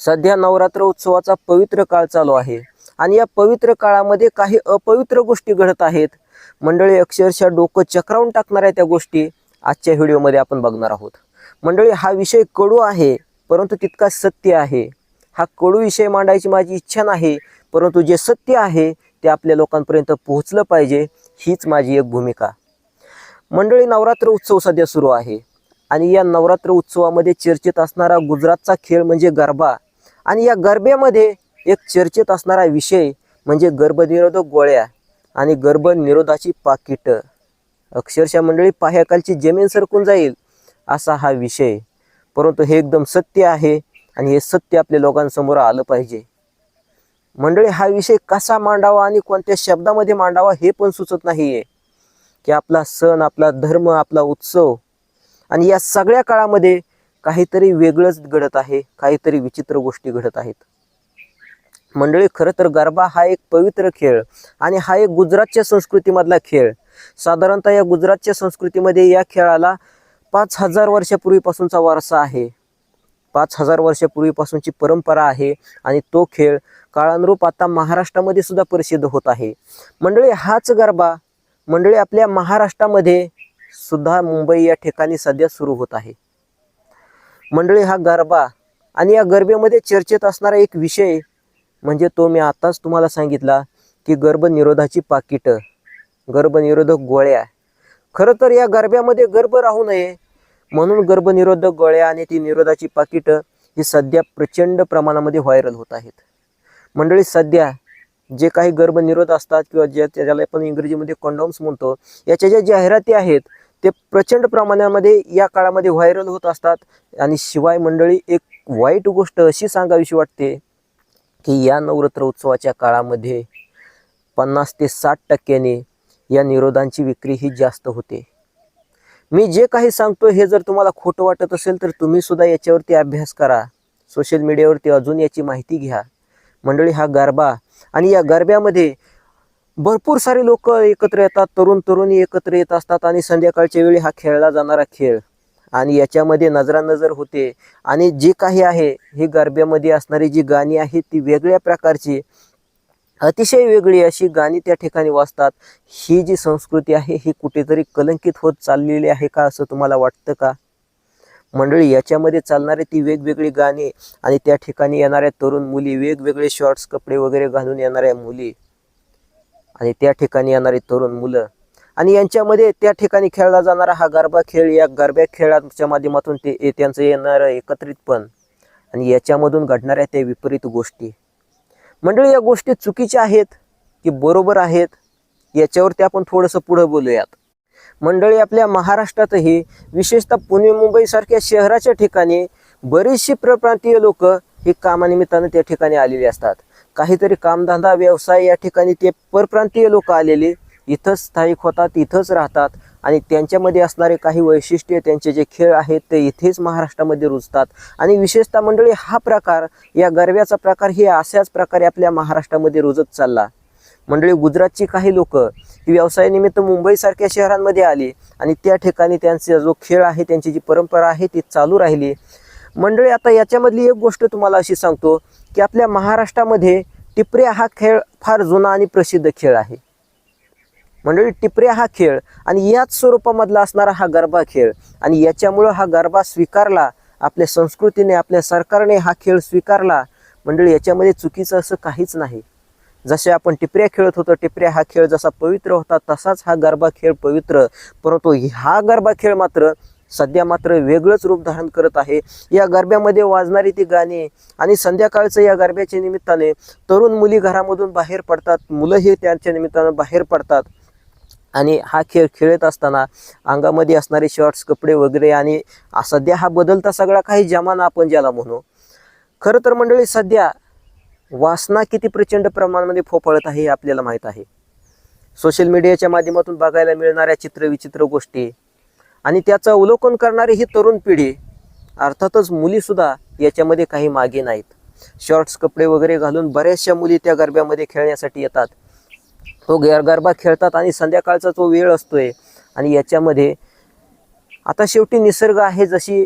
सध्या नवरात्र उत्सवाचा पवित्र काळ चालू आहे. आणि या पवित्र काळामध्ये काही अपवित्र गोष्टी घडत आहेत. मंडळी अक्षरशः डोकं चक्रावून टाकणाऱ्या त्या गोष्टी. आजच्या व्हिडिओमध्ये आपण बघणार आहोत. मंडळी हा विषय कडू आहे परंतु तितका सत्य आहे. हा कडू विषय मांडायची माझी इच्छा नाही परंतु जे सत्य आहे ते आपल्या लोकांपर्यंत पोहोचलं पाहिजे हीच माझी एक भूमिका. मंडळी नवरात्र उत्सव सध्या सुरू आहे. आणि या नवरात्र उत्सवामध्ये चर्चेत असणारा गुजरातचा खेळ म्हणजे गरबा. आणि या गरब्यामध्ये एक चर्चेत असणारा विषय म्हणजे गर्भनिरोधक गोळ्या आणि गर्भनिरोधाची पाकिटं. अक्षरशः मंडळी पाह्याखालची जमीन सरकून जाईल असा हा विषय. परंतु हे एकदम सत्य आहे आणि हे सत्य आपल्या लोकांसमोर आलं पाहिजे. मंडळी हा विषय कसा मांडावा आणि कोणत्या शब्दामध्ये मांडावा हे पण सुचत नाही आहे की आपला सण आपला धर्म आपला उत्सव आणि या सगळ्या काळामध्ये काहीतरी वेगळंच घडत आहे काहीतरी विचित्र गोष्टी घडत आहेत. मंडळी खरं तर गरबा हा एक पवित्र खेळ आणि हा एक गुजरातच्या संस्कृतीमधला खेळ. साधारणतः या गुजरातच्या संस्कृतीमध्ये या खेळाला पाच हजार वर्षापूर्वीपासूनचा वारसा आहे. पाच हजार वर्षापूर्वीपासूनची परंपरा आहे आणि तो खेळ काळानुरूप आता महाराष्ट्रामध्ये सुद्धा प्रसिद्ध होत आहे. मंडळी हाच गरबा मंडळी आपल्या महाराष्ट्रामध्ये सुद्धा मुंबई या ठिकाणी सध्या सुरू होत आहे. मंडळी हा गरबा आणि या गरबेमध्ये चर्चेत असणारा एक विषय म्हणजे तो मी आताच तुम्हाला सांगितला की गर्भनिरोधाची पाकिटं गर्भनिरोधक गोळ्या. खरं तर या गरब्यामध्ये गर्भ राहू नये म्हणून गर्भनिरोधक गोळ्या आणि ती निरोधाची पाकिटं ही सध्या प्रचंड प्रमाणामध्ये व्हायरल होत आहेत. मंडळी सध्या जे काही गर्भनिरोध असतात किंवा ज्या ज्याला आपण इंग्रजीमध्ये कंडोम्स म्हणतो याच्या ज्या जाहिराती आहेत ते प्रचंड प्रमाणामध्ये या काळामध्ये व्हायरल होत असतात. आणि शिवाय मंडळी एक वाईट गोष्ट अशी सांगावीशी वाटते की या नवरात्र उत्सवाच्या काळामध्ये पन्नास ते साठ टक्क्याने या निरोधांची विक्री ही जास्त होते. मी जे काही सांगतो हे जर तुम्हाला खोटं वाटत असेल तर तुम्ही सुद्धा याच्यावरती अभ्यास करा. सोशल मीडियावरती अजून याची माहिती घ्या. मंडळी हा गरबा आणि या गरब्यामध्ये भरपूर सारे लोक एकत्र येतात तरुण तरुणी एकत्र येत असतात आणि संध्याकाळच्या वेळी हा खेळला जाणारा खेळ. आणि याच्यामध्ये नजरानजर होते. आणि जे काही आहे ही गरब्यामध्ये असणारी जी गाणी आहेत ती वेगळ्या प्रकारची अतिशय वेगळी अशी गाणी त्या ठिकाणी वाजतात. ही जी संस्कृती आहे ही कुठेतरी कलंकित होत चाललेली आहे का असं तुम्हाला वाटतं का? मंडळी याच्यामध्ये चालणारी ती वेगवेगळी गाणी आणि त्या ठिकाणी येणाऱ्या तरुण मुली वेगवेगळे शॉर्ट्स कपडे वगैरे घालून येणाऱ्या मुली आणि त्या ठिकाणी येणारी तरुण मुलं. आणि यांच्यामध्ये त्या ठिकाणी खेळला जाणारा हा गरबा खेळ या गरब्या खेळाच्या माध्यमातून ते त्यांचं येणारं एकत्रितपण आणि याच्यामधून घडणाऱ्या त्या विपरीत गोष्टी. मंडळी या गोष्टी चुकीच्या आहेत की बरोबर आहेत याच्यावरती आपण थोडंसं पुढं बोलूयात. मंडळी आपल्या महाराष्ट्रातही विशेषतः पुणे मुंबईसारख्या शहराच्या ठिकाणी बरीचशी प्रप्रांतीय लोक ही कामानिमित्तानं त्या ठिकाणी आलेली असतात. काहीतरी कामधंदा व्यवसाय या ठिकाणी ते परप्रांतीय लोक आलेले. इथंच स्थायिक होतात इथंच राहतात आणि त्यांच्यामध्ये असणारे काही वैशिष्ट्ये त्यांचे जे खेळ आहेत ते इथेच महाराष्ट्रामध्ये रुजतात. आणि विशेषतः मंडळी हा प्रकार या गरब्याचा प्रकार हे अशाच प्रकारे आपल्या महाराष्ट्रामध्ये रुजत चालला. मंडळी गुजरातची काही लोक ही व्यवसायानिमित्त मुंबईसारख्या शहरांमध्ये आली आणि त्या ठिकाणी त्यांचा जो खेळ आहे त्यांची जी परंपरा आहे ती चालू राहिली. मंडळी आता याच्यामधली एक गोष्ट तुम्हाला अशी सांगतो की आपल्या महाराष्ट्रामध्ये टिपऱ्या हा खेळ फार जुना आणि प्रसिद्ध खेळ आहे. मंडळी टिपऱ्या हा खेळ आणि याच स्वरूपामधला असणारा हा गरबा खेळ आणि याच्यामुळं हा गरबा स्वीकारला आपल्या संस्कृतीने आपल्या सरकारने हा खेळ स्वीकारला मंडळी याच्यामध्ये चुकीचं असं काहीच नाही. जसे आपण टिपऱ्या खेळत होतो टिपऱ्या हा खेळ जसा पवित्र होता तसाच हा गरबा खेळ पवित्र. परंतु हा गरबा खेळ मात्र सध्या मात्र वेगळंच रूप धारण करत आहे. या गरब्यामध्ये वाजणारी ती गाणी आणि संध्याकाळचं या गरब्याच्या निमित्ताने तरुण मुली घरामधून बाहेर पडतात. मुलंही त्यांच्या निमित्तानं बाहेर पडतात. आणि हा खेळ खेळत असताना अंगामध्ये असणारे शॉर्ट्स कपडे वगैरे आणि सध्या हा बदलता सगळा काही जमाना आपण ज्याला म्हणू. खरं तर मंडळी सध्या वासना किती प्रचंड प्रमाणामध्ये फोफाळत आहे हे आपल्याला माहीत आहे. सोशल मीडियाच्या माध्यमातून बघायला मिळणाऱ्या चित्रविचित्र गोष्टी आणि त्याचं अवलोकन करणारी ही तरुण पिढी अर्थातच मुलीसुद्धा याच्यामध्ये काही मागे नाहीत. शॉर्ट्स कपडे वगैरे घालून बऱ्याचशा मुली त्या गरब्यामध्ये खेळण्यासाठी येतात. तो गर गरबा खेळतात आणि संध्याकाळचा जो वेळ असतोय आणि याच्यामध्ये आता शेवटी निसर्ग आहे जशी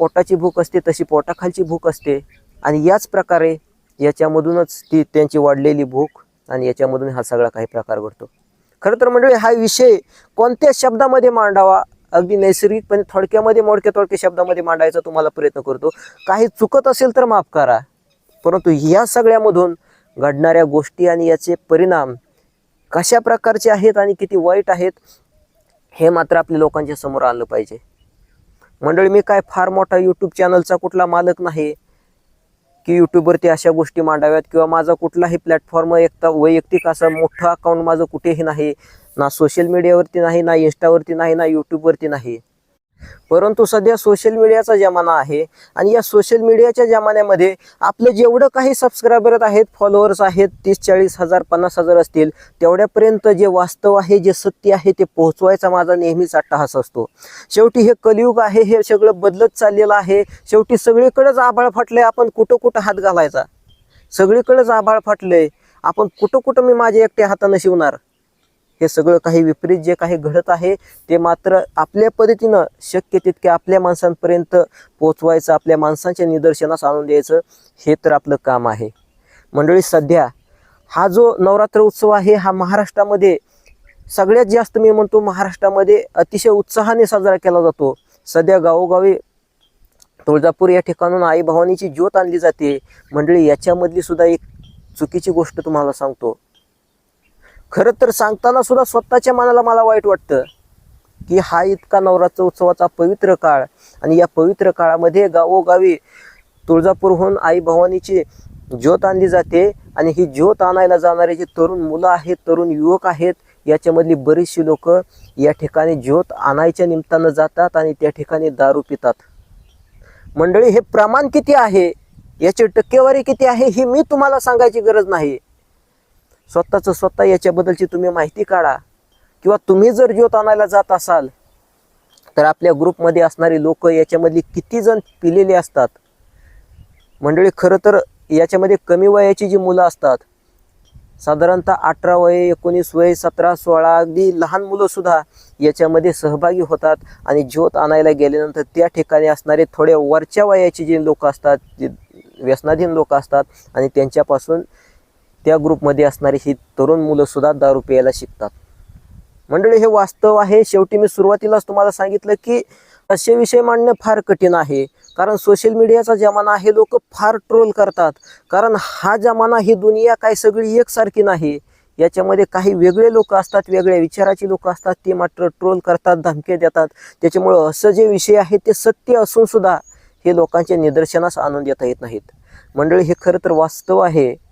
पोटाची भूक असते तशी पोटाखालची भूक असते आणि याच प्रकारे याच्यामधूनच ती त्यांची वाढलेली भूक आणि याच्यामधून हा सगळा काही प्रकार घडतो. खरं तर मंडळी हा विषय कोणत्या शब्दामध्ये मांडावा अगदी नैसर्गिकपणे म्हणजे थोडक्यामध्ये मोडक्या तोडक्या शब्दामध्ये मांडायचा तुम्हाला प्रयत्न करतो. काही चुकत असेल तर माफ करा. परंतु या सगळ्यामधून घडणाऱ्या गोष्टी आणि याचे परिणाम कशा प्रकारचे आहेत आणि किती वाईट आहेत हे मात्र आपल्या लोकांच्या समोर आलं पाहिजे. मंडळी मी काय फार मोठा यूट्यूब चॅनलचा कुठला मालक नाही की यूट्यूबवरती अशा गोष्टी मांडाव्यात किंवा माझा कुठलाही प्लॅटफॉर्म एक वैयक्तिक असं मोठं अकाउंट माझं कुठेही नाही ना सोशल मीडियावरती नाही ना इंस्टावरती नाही ना यूट्यूबवरती नाही. परंतु सध्या सोशल मीडियाचा जमाना आहे आणि या सोशल मीडियाच्या जमान्यामध्ये आपलं जेवढं काही सबस्क्रायबर आहेत फॉलोअर्स आहेत तीस चाळीस हजार पन्नास हजार असतील तेवढ्यापर्यंत जे वास्तव आहे जे सत्य आहे ते पोहोचवायचा माझा नेहमीच अट्टहास असतो. शेवटी हे कलियुग आहे हे सगळं बदलत चाललेलं आहे. शेवटी सगळीकडेच आभाळ फाटलंय आपण कुठं कुठं हात घालायचा? सगळीकडेच आभाळ फाटलंय. आपण कुठं कुठं मी माझ्या एकट्या हातानं शिवणार? हे सगळं काही विपरीत जे काही घडत आहे ते मात्र आपल्या पद्धतीनं शक्य तितके आपल्या माणसांपर्यंत पोचवायचं आपल्या माणसांच्या निदर्शनास आणून द्यायचं हे तर आपलं काम आहे. मंडळी सध्या हा जो नवरात्र उत्सव आहे हा महाराष्ट्रामध्ये सगळ्यात जास्त मी म्हणतो महाराष्ट्रामध्ये अतिशय उत्साहाने साजरा केला जातो. सध्या गावोगावी तुळजापूर या ठिकाणून आई भवानीची ज्योत आणली जाते. मंडळी याच्यामधली सुद्धा एक चुकीची गोष्ट तुम्हाला सांगतो. खरं तर सांगताना सुद्धा स्वतःच्या मनाला मला वाईट वाटतं की हा इतका नवरात्र उत्सवाचा पवित्र काळ आणि या पवित्र काळामध्ये गावोगावी तुळजापूरहून आई भवानीची ज्योत आणली जाते आणि ही ज्योत आणायला जाणारे जे तरुण मुलं आहेत तरुण युवक आहेत याच्यामधली बरीचशी लोक या ठिकाणी ज्योत आणायच्या निमित्तानं जातात आणि त्या ठिकाणी दारू पितात. मंडळी हे प्रमाण किती आहे? याची टक्केवारी किती आहे? ही मी तुम्हाला सांगायची गरज नाही. स्वतःचं स्वतः याच्याबद्दलची तुम्ही माहिती काढा. किंवा तुम्ही जर ज्योत आणायला जात असाल तर आपल्या ग्रुपमध्ये असणारी लोक याच्यामधली किती जण पिलेले असतात. मंडळी खरं तर याच्यामध्ये कमी वयाची जी मुलं असतात साधारणतः अठरा वय एकोणीस वय सतरा सोळा अगदी लहान मुलंसुद्धा याच्यामध्ये सहभागी होतात. आणि ज्योत आणायला गेल्यानंतर त्या ठिकाणी असणारे थोड्या वरच्या वयाची जे लोक असतात जे व्यसनाधीन लोक असतात आणि त्यांच्यापासून त्या ग्रुपमध्ये असणारी ही तरुण मुलंसुद्धा दारू प्यायला शिकतात. मंडळी हे वास्तव आहे. शेवटी मी सुरुवातीलाच तुम्हाला सांगितलं की असे विषय मांडणं फार कठीण आहे. कारण सोशल मीडियाचा जमाना आहे लोक फार ट्रोल करतात. कारण हा जमाना ही दुनिया काय सगळी एकसारखी नाही. याच्यामध्ये काही वेगळे लोक असतात वेगळ्या विचाराची लोक असतात. ते मात्र ट्रोल करतात धमके देतात. त्याच्यामुळं असं जे विषय आहे ते सत्य असूनसुद्धा हे लोकांच्या निदर्शनास आणून देता येत नाहीत. मंडळी हे खरं तर वास्तव आहे.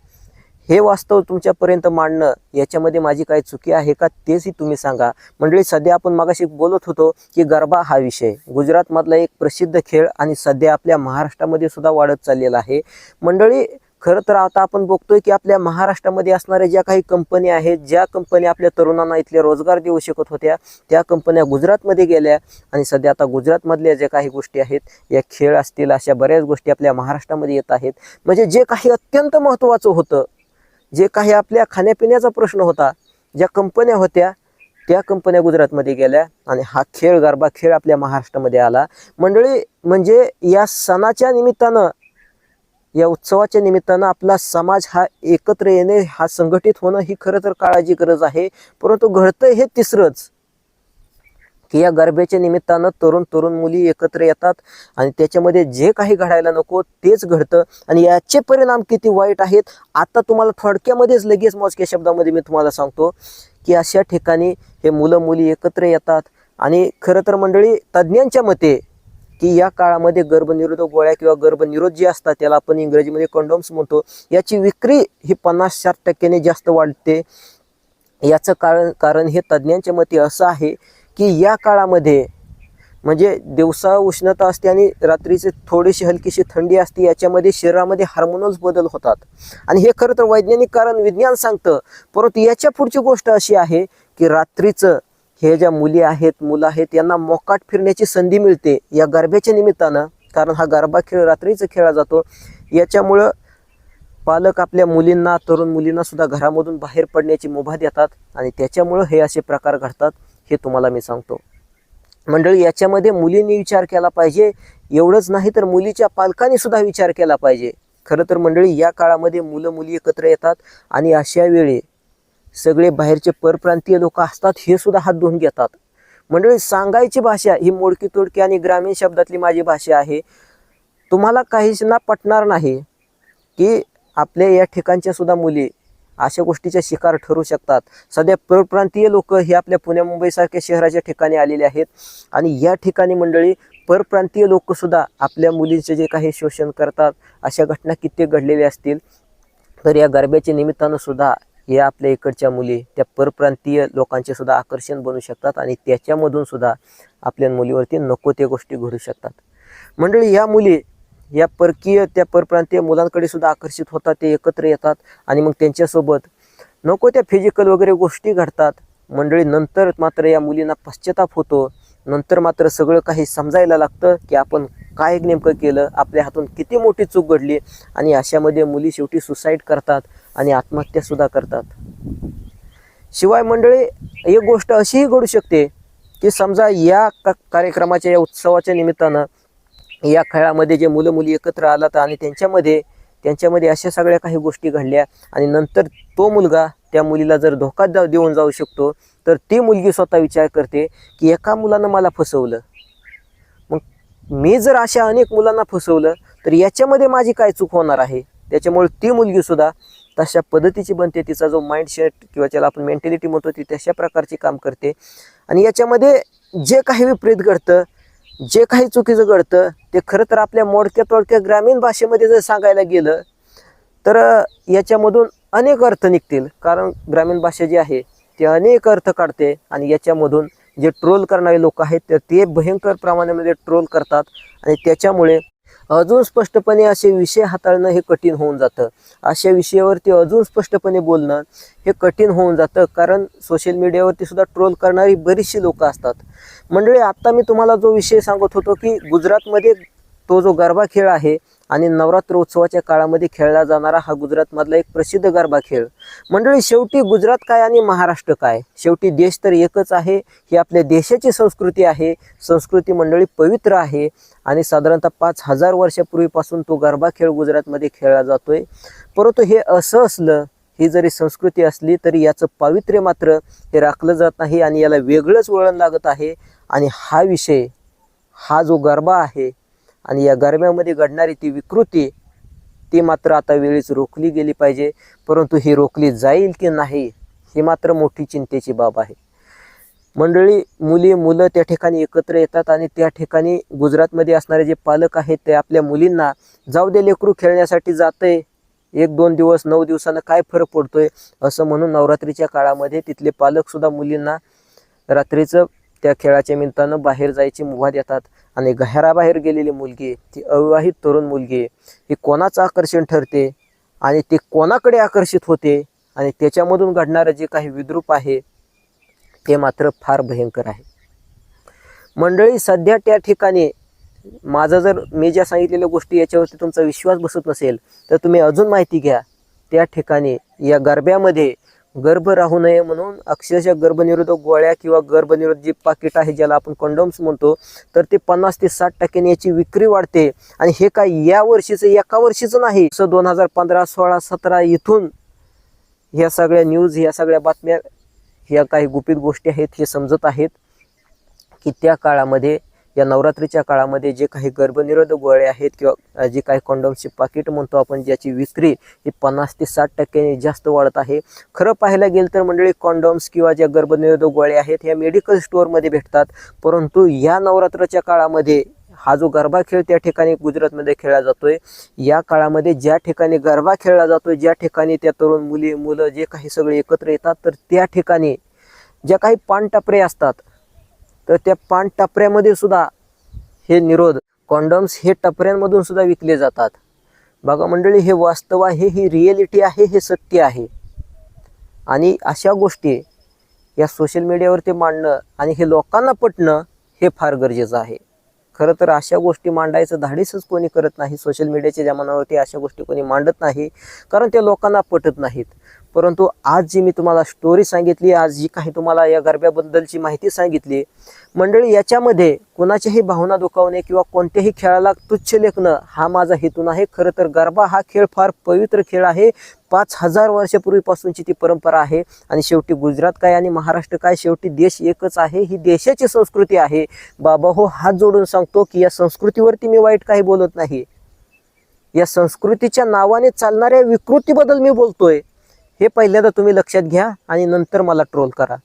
हे वास्तव तुमच्यापर्यंत मांडणं याच्यामध्ये माझी काही चुकी आहे का तेचही तुम्ही सांगा. मंडळी सध्या आपण मागाशी बोलत होतो की गरबा हा विषय. गुजरातमधला एक प्रसिद्ध खेळ आणि सध्या आपल्या महाराष्ट्रामध्ये सुद्धा वाढत चाललेला आहे. मंडळी खरं तर आता आपण बघतोय की आपल्या महाराष्ट्रामध्ये असणाऱ्या ज्या काही कंपन्या आहेत ज्या कंपन्या आपल्या तरुणांना इथले रोजगार देऊ शकत होत्या त्या कंपन्या गुजरातमध्ये गेल्या आणि सध्या आता गुजरातमधल्या ज्या काही गोष्टी आहेत या खेळ असतील अशा बऱ्याच गोष्टी आपल्या महाराष्ट्रामध्ये येत आहेत. म्हणजे जे काही अत्यंत महत्त्वाचं होतं जे काही आपल्या खाण्यापिण्याचा प्रश्न होता ज्या कंपन्या होत्या त्या कंपन्या गुजरातमध्ये गेल्या आणि हा खेळ गरबा खेळ आपल्या महाराष्ट्रामध्ये आला. मंडळी म्हणजे या सणाच्या निमित्तानं या उत्सवाच्या निमित्तानं आपला समाज हा एकत्र येणे हा संघटित होणं ही खरं तर काळाची गरज आहे. परंतु घडतं हे तिसरंच. की या गरब्याच्या निमित्तानं तरुण तरुण मुली एकत्र येतात आणि त्याच्यामध्ये जे काही घडायला नको तेच घडतं आणि याचे परिणाम किती वाईट आहेत आता तुम्हाला थोडक्यामध्येच लगेच मोजक्या शब्दामध्ये मी तुम्हाला सांगतो की अशा ठिकाणी हे मुलं मुली एकत्र येतात आणि खरं तर मंडळी तज्ज्ञांच्या मते की या काळामध्ये गर्भनिरोधक गोळ्या किंवा गर्भनिरोध जे असतात त्याला आपण इंग्रजीमध्ये कंडोम्स म्हणतो याची विक्री ही पन्नास साठ टक्क्याने जास्त वाढते. याचं कारण कारण हे तज्ज्ञांच्या मते असं आहे की या काळामध्ये म्हणजे दिवसा उष्णता असते आणि रात्रीचे थोडीशी हलकीशी थंडी असते याच्यामध्ये शरीरामध्ये हार्मोनल्स बदल होतात. आणि हे खरं तर वैज्ञानिक कारण विज्ञान सांगतं. परंतु याच्या पुढची गोष्ट अशी आहे की रात्रीचं हे ज्या मुली आहेत मुलं आहेत यांना मोकाट फिरण्याची संधी मिळते या गरब्याच्या निमित्तानं. कारण हा गरबा खेळ रात्रीचा खेळला जातो. याच्यामुळं पालक आपल्या मुलींना तरुण मुलींना सुद्धा घरामधून बाहेर पडण्याची मुभा देतात आणि त्याच्यामुळं हे असे प्रकार घडतात. हे तुम्हाला मी सांगतो. मंडळी याच्यामध्ये मुलींनी विचार केला पाहिजे. एवढंच नाही तर मुलीच्या पालकांनी सुद्धा विचार केला पाहिजे. खरं तर मंडळी या काळामध्ये मुलं मुली एकत्र येतात आणि अशा वेळी सगळे बाहेरचे परप्रांतीय लोक असतात हे सुद्धा हात धुवून घेतात. मंडळी सांगायची भाषा ही मोडकी तोडकी आणि ग्रामीण शब्दातली माझी भाषा आहे. तुम्हाला काहीच ना पटणार नाही की आपल्या या ठिकाणच्या सुद्धा मुली अशा गोष्टीच्या शिकार ठरू शकतात. सध्या परप्रांतीय लोक हे आपल्या पुण्या मुंबईसारख्या शहराच्या ठिकाणी आलेले आहेत. आणि या ठिकाणी मंडळी परप्रांतीय लोकसुद्धा आपल्या मुलींचे जे काही शोषण करतात अशा घटना कित्येक घडलेल्या असतील. तर या गरब्याच्या निमित्तानं सुद्धा या आपल्या इकडच्या मुली त्या परप्रांतीय लोकांचे सुद्धा आकर्षण बनू शकतात आणि त्याच्यामधून सुद्धा आपल्या मुलीवरती नको त्या गोष्टी घडू शकतात. मंडळी या मुली या परकीय त्या परप्रांतीय मुलांकडे सुद्धा आकर्षित होतात ते एकत्र येतात आणि मग त्यांच्यासोबत नको त्या फिजिकल वगैरे गोष्टी घडतात. मंडळी नंतर मात्र या मुलींना पश्चाताप होतो. नंतर मात्र सगळं काही समजायला लागतं की आपण काय नेमकं केलं आपल्या हातून किती मोठी चूक घडली आणि अशामध्ये मुली शेवटी सुसाईड करतात आणि आत्महत्यासुद्धा करतात. शिवाय मंडळी एक गोष्ट अशीही घडू शकते की समजा या कार्यक्रमाच्या या उत्सवाच्या निमित्तानं या खेळामध्ये जे मुलं मुली एकत्र आलात आणि त्यांच्यामध्ये त्यांच्यामध्ये अशा सगळ्या काही गोष्टी घडल्या आणि नंतर तो मुलगा त्या मुलीला जर धोका जाऊ देऊन जाऊ शकतो तर ती मुलगी स्वतः विचार करते की एका मुलानं मला फसवलं. मग मी जर अशा अनेक मुलांना फसवलं तर याच्यामध्ये माझी काय चूक होणार आहे? त्याच्यामुळे ती मुलगीसुद्धा तशा पद्धतीची बनते. तिचा जो माइंडसेट किंवा त्याला आपण मेंटॅलिटी म्हणतो ती तशा प्रकारची काम करते. आणि याच्यामध्ये जे काही विपरीत घडतं जे काही चुकीचं घडतं ते खरं तर आपल्या मोडक्या तोडक्या ग्रामीण भाषेमध्ये जर सांगायला गेलं तर याच्यामधून अनेक अर्थ निघतील. कारण ग्रामीण भाषा जी आहे ती अनेक अर्थ काढते आणि याच्यामधून जे ट्रोल करणारे लोक आहेत तर ते भयंकर प्रमाणामध्ये ट्रोल करतात. आणि त्याच्यामुळे अजून स्पष्टपणे असे विषय हाताळणं हे कठीण होऊन जातं. अशा विषयावरती अजून स्पष्टपणे बोलणं हे कठीण होऊन जातं. कारण सोशल मीडियावरती सुद्धा ट्रोल करणारी बरीचशी लोक असतात. मंडळी आत्ता मी तुम्हाला जो विषय सांगत होतो की गुजरातमध्ये तो जो गरबा खेळ आहे आणि नवरात्र उत्सवाच्या काळामध्ये खेळला जाणारा हा गुजरातमधला एक प्रसिद्ध गरबा खेळ. मंडळी शेवटी गुजरात काय आणि महाराष्ट्र काय? शेवटी देश तर एकच आहे ही आपल्या देशाची संस्कृती आहे. संस्कृती मंडळी पवित्र आहे आणि साधारणतः पाच हजार वर्षापूर्वीपासून तो गरबा खेळ गुजरातमध्ये खेळला जातोय. परंतु हे असं असलं ही जरी संस्कृती असली तरी याचं पावित्र्य मात्र हे राखलं जात नाही आणि याला वेगळंच वळण लागत आहे. आणि हा विषय हा जो गरबा आहे आणि या गरम्यामध्ये घडणारी ती विकृती ती मात्र आता वेळीच रोखली गेली पाहिजे. परंतु ही रोखली जाईल की नाही ही मात्र मोठी चिंतेची बाब आहे. मंडळी मुली मुलं त्या ठिकाणी एकत्र येतात आणि त्या ठिकाणी गुजरातमध्ये असणारे जे पालक आहेत ते आपल्या मुलींना जाऊ दे लेकरू खेळण्यासाठी जातंय. एक दोन दिवस नऊ दिवसानं काय फरक पडतोय? असं म्हणून नवरात्रीच्या काळामध्ये तिथले पालकसुद्धा मुलींना रात्रीचं त्या खेळाच्या निमित्तानं बाहेर जायची मुभा देतात. आणि घराबाहेर गेलेली मुलगी ती अविवाहित तरुण मुलगी ही कोणाचं आकर्षण ठरते? आणि ती कोणाकडे आकर्षित होते? आणि त्याच्यामधून घडणारं जे काही विद्रूप आहे ते मात्र फार भयंकर आहे. मंडळी सध्या त्या ठिकाणी माझं जर मी ज्या सांगितलेल्या गोष्टी याच्यावरती तुमचा विश्वास बसत नसेल तर तुम्ही अजून माहिती घ्या. त्या ठिकाणी या गरब्यामध्ये गर्भ राहू नये म्हणून अक्षरशः गर्भनिरोधक गोळ्या किंवा गर्भनिरोधक जे पाकिट आहे ज्याला आपण कंडोम्स म्हणतो तर ते पन्नास ते साठ टक्क्याने याची विक्री वाढते. आणि हे काय या वर्षीचं एका वर्षीचं नाही असं दोन हजार पंधरा सोळा सतरा इथून ह्या सगळ्या न्यूज ह्या सगळ्या बातम्या ह्या काही गुपित गोष्टी आहेत हे समजत आहेत की त्या काळामध्ये या नवरात्रीच्या काळामध्ये जे काही गर्भनिरोधक गोळे आहेत किंवा जे काही कॉन्डोम्सची पाकिट म्हणतो आपण ज्याची विक्री ही पन्नास ते साठ टक्क्यांनी जास्त वाढत आहे. खरं पाहायला गेलं तर मंडळी कॉन्डोम्स किंवा ज्या गर्भनिरोधक गोळे आहेत ह्या मेडिकल स्टोअरमध्ये भेटतात. परंतु या नवरात्राच्या काळामध्ये हा जो गरबा खेळ त्या ठिकाणी गुजरातमध्ये खेळला जातोय या काळामध्ये ज्या ठिकाणी गरबा खेळला जातोय ज्या ठिकाणी त्या तरुण मुली मुलं जे काही सगळे एकत्र येतात तर त्या ठिकाणी ज्या काही पानटपरे असतात तर त्या पान टपऱ्यामध्ये सुद्धा हे निरोध कॉन्डम्स हे टपऱ्यांमधून सुद्धा विकले जातात. बघा मंडळी हे वास्तव आहे ही रिएलिटी आहे हे सत्य आहे. आणि अशा गोष्टी या सोशल मीडियावरती मांडणं आणि हे लोकांना पटणं हे फार गरजेचं आहे. खरं तर अशा गोष्टी मांडायचं धाडीसच कोणी करत नाही. सोशल मीडियाच्या जमान्यावरती अशा गोष्टी कोणी मांडत नाही कारण त्या लोकांना पटत नाहीत. परंतु आज जी मी तुम्हाला स्टोरी सांगितली आज जी काही तुम्हाला या गरब्याबद्दलची माहिती सांगितली मंडळी याच्यामध्ये कोणाच्याही भावना दुखावणे किंवा कोणत्याही खेळाला तुच्छ लेखणं हा माझा हेतू नाही. खरं तर गरबा हा खेळ फार पवित्र खेळ आहे. पाच हजार वर्षापूर्वीपासूनची ती परंपरा आहे. आणि शेवटी गुजरात काय आणि महाराष्ट्र काय शेवटी देश एकच आहे. ही देशाची संस्कृती आहे. बाबा हो हात जोडून सांगतो की या संस्कृतीवरती मी वाईट काही बोलत नाही. या संस्कृतीच्या नावाने चालणाऱ्या विकृतीबद्दल मी बोलतोय. हे पहिल्यांदा तुम्ही लक्षात घ्या आणि नंतर मला ट्रोल करा.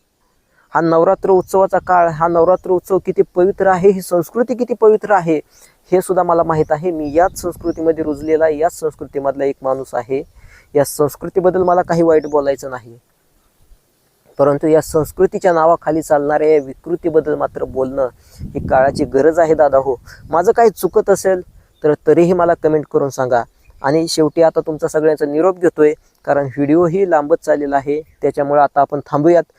हा नवरात्र उत्सवाचा काळ हा नवरात्र उत्सव किती पवित्र आहे ही संस्कृती किती पवित्र आहे हे सुद्धा मला माहीत आहे. मी याच संस्कृतीमध्ये रुजलेला याच संस्कृतीमधला एक माणूस आहे. या संस्कृतीबद्दल मला काही वाईट बोलायचं नाही. परंतु या संस्कृतीच्या नावाखाली चालणाऱ्या या विकृतीबद्दल मात्र बोलणं ही काळाची गरज आहे दादा हो. माझं काही चुकत असेल तर तरीही मला कमेंट करून सांगा. आणि शेवटी आता तुमचा सगळ्यांचा निरोप घेतोय. कारण व्हिडिओही लांबत चाललेला आहे. त्याच्यामुळे आता आपण थांबूयात.